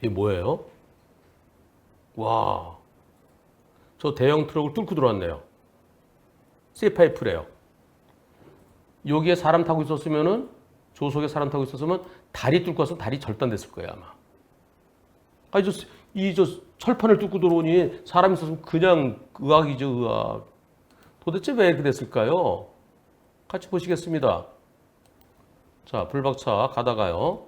이게 뭐예요? 와, 저 대형 트럭을 뚫고 들어왔네요. C파이프래요. 여기에 사람 타고 있었으면은 조속에 사람 타고 있었으면 다리 뚫고 와서 다리 절단됐을 거예요 아마. 아니 저 이 저 철판을 뚫고 들어오니 사람 있었으면 그냥 의학이죠 의학. 도대체 왜 이렇게 됐을까요? 같이 보시겠습니다. 자 불박차 가다가요.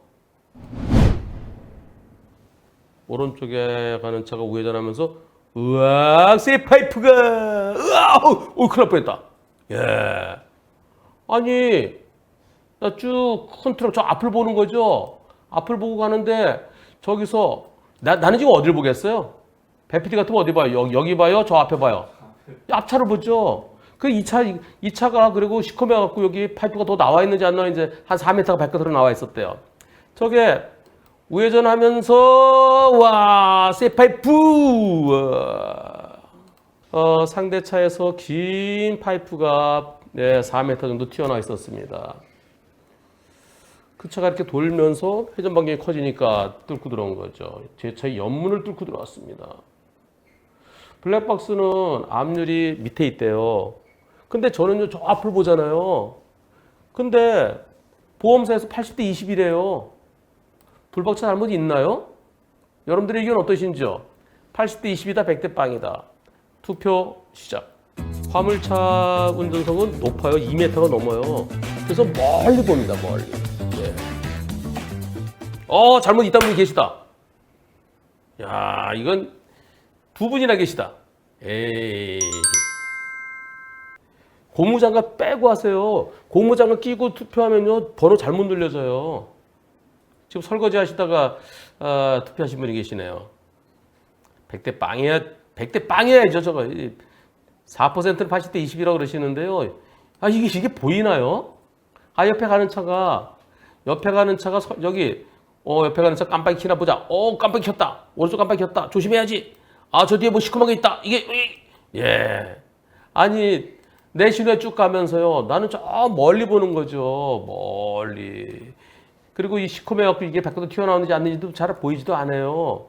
오른쪽에 가는 차가 우회전하면서 으악 새 파이프가 으아 어 큰일 날 뻔했다. 예. 아니 나 쭉 큰 트럭 저 앞을 보는 거죠. 앞을 보고 가는데 저기서 나, 나는 지금 어디를 보겠어요? 배피디 같으면 어디 봐요? 여기, 여기 봐요? 저 앞에 봐요? 앞차를 보죠. 그 2차, 이차가 그리고 시커매 갖고 여기 파이프가 더 나와 있는지 안 나와 있는지 한 4m가 바깥으로 나와 있었대요. 저게 우회전하면서 와, 새 파이프! 와. 어, 상대 차에서 긴 파이프가 네, 4m 정도 튀어나와 있었습니다. 그 차가 이렇게 돌면서 회전 반경이 커지니까 뚫고 들어온 거죠. 제 차의 옆문을 뚫고 들어왔습니다. 블랙박스는 앞률이 밑에 있대요. 근데 저는요, 저 앞을 보잖아요. 근데 보험사에서 80대 20이래요. 불박차 잘못 있나요? 여러분들의 의견 어떠신지요? 80대 20이다, 100대 빵이다. 투표 시작. 화물차 운전석은 높아요. 2m가 넘어요. 그래서 멀리 봅니다, 멀리. 네. 어, 잘못 있다 분이 계시다. 야, 이건 두 분이나 계시다. 에이. 고무장갑 빼고 하세요. 고무장갑 끼고 투표하면요, 번호 잘못 눌려져요. 지금 설거지 하시다가 아, 투표하신 분이 계시네요. 100대 빵이야, 100대 빵이야죠, 저거. 4%는 80대 20이라고 그러시는데요. 아, 이게, 이게 보이나요? 아, 옆에 가는 차가, 옆에 가는 차가, 서- 여기, 어, 옆에 가는 차 깜빡이 켜나 보자. 어, 깜빡이 켰다. 오른쪽 깜빡이 켰다. 조심해야지. 아, 저 뒤에 뭐 시커먼 게 있다. 이게, 이- 예. 아니, 내 시내 쭉 가면서요. 나는 저 멀리 보는 거죠. 멀리. 그리고 이 시커매갖고 이게 밖으로 튀어나오는지 않는지도 잘 보이지도 않아요.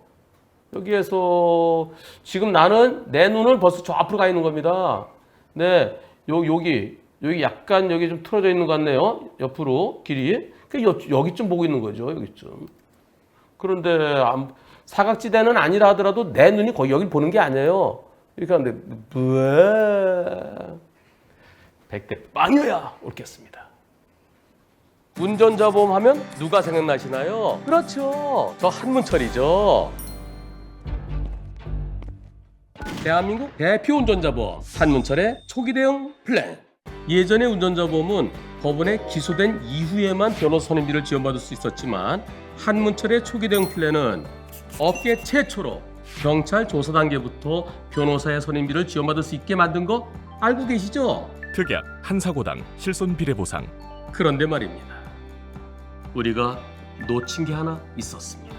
여기에서 지금 나는 내 눈은 벌써 저 앞으로 가 있는 겁니다. 네, 요, 여기, 여기 약간 여기 좀 틀어져 있는 것 같네요. 옆으로 길이. 그 여, 여기쯤 보고 있는 거죠. 여기쯤. 그런데 안- 사각지대는 아니라 하더라도 내 눈이 거의 여기 보는 게 아니에요. 이렇게 하는데, 왜? 백대 빵이야! 옳겠습니다. 운전자 보험 하면 누가 생각나시나요? 그렇죠. 저 한문철이죠. 대한민국 대표 운전자 보험 한문철의 초기 대응 플랜. 예전의 운전자 보험은 법원에 기소된 이후에만 변호사 선임비를 지원받을 수 있었지만 한문철의 초기 대응 플랜은 업계 최초로 경찰 조사 단계부터 변호사의 선임비를 지원받을 수 있게 만든 거 알고 계시죠? 특약 한 사고당 실손 비례 보상 그런데 말입니다. 우리가 놓친 게 하나 있었습니다.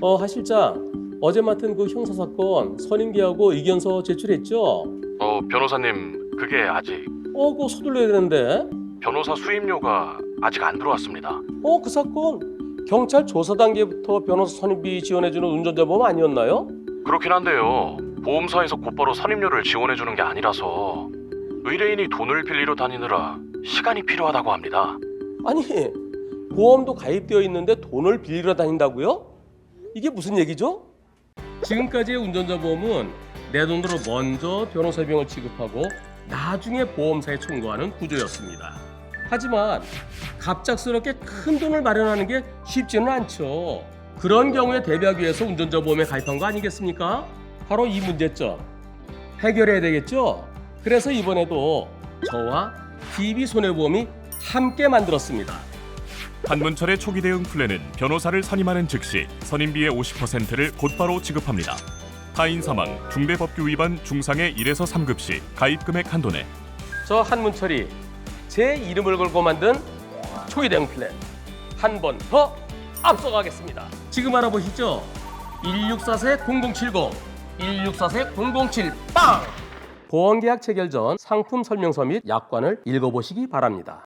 어, 하 실장. 어제 맡은 그 형사 사건 선임비하고 의견서 제출했죠? 어, 변호사님, 그게 아직 어, 그거 서둘러야 되는데. 변호사 수임료가 아직 안 들어왔습니다. 어, 그 사건 경찰 조사 단계부터 변호사 선임비 지원해주는 운전자 보험 아니었나요? 그렇긴 한데요. 보험사에서 곧바로 선임료를 지원해 주는 게 아니라서 의뢰인이 돈을 빌리러 다니느라 시간이 필요하다고 합니다. 아니, 보험도 가입되어 있는데 돈을 빌리러 다닌다고요? 이게 무슨 얘기죠? 지금까지의 운전자 보험은 내 돈으로 먼저 변호사 비용을 지급하고 나중에 보험사에 청구하는 구조였습니다. 하지만 갑작스럽게 큰 돈을 마련하는 게 쉽지는 않죠. 그런 경우에 대비하기 위해서 운전자 보험에 가입한 거 아니겠습니까? 바로 이 문제점 해결해야 되겠죠? 그래서 이번에도 저와 DB 손해보험이 함께 만들었습니다. 한문철의 초기 대응 플랜은 변호사를 선임하는 즉시 선임비의 50%를 곧바로 지급합니다. 타인 사망, 중대법규 위반 중상의 1에서 3급 시 가입 금액 한도 내 저 한문철이 제 이름을 걸고 만든 초기 대응 플랜 한 번 더 앞서가겠습니다. 지금 알아보시죠. 164-0070, 164-007 빵! 보험계약 체결 전 상품 설명서 및 약관을 읽어보시기 바랍니다.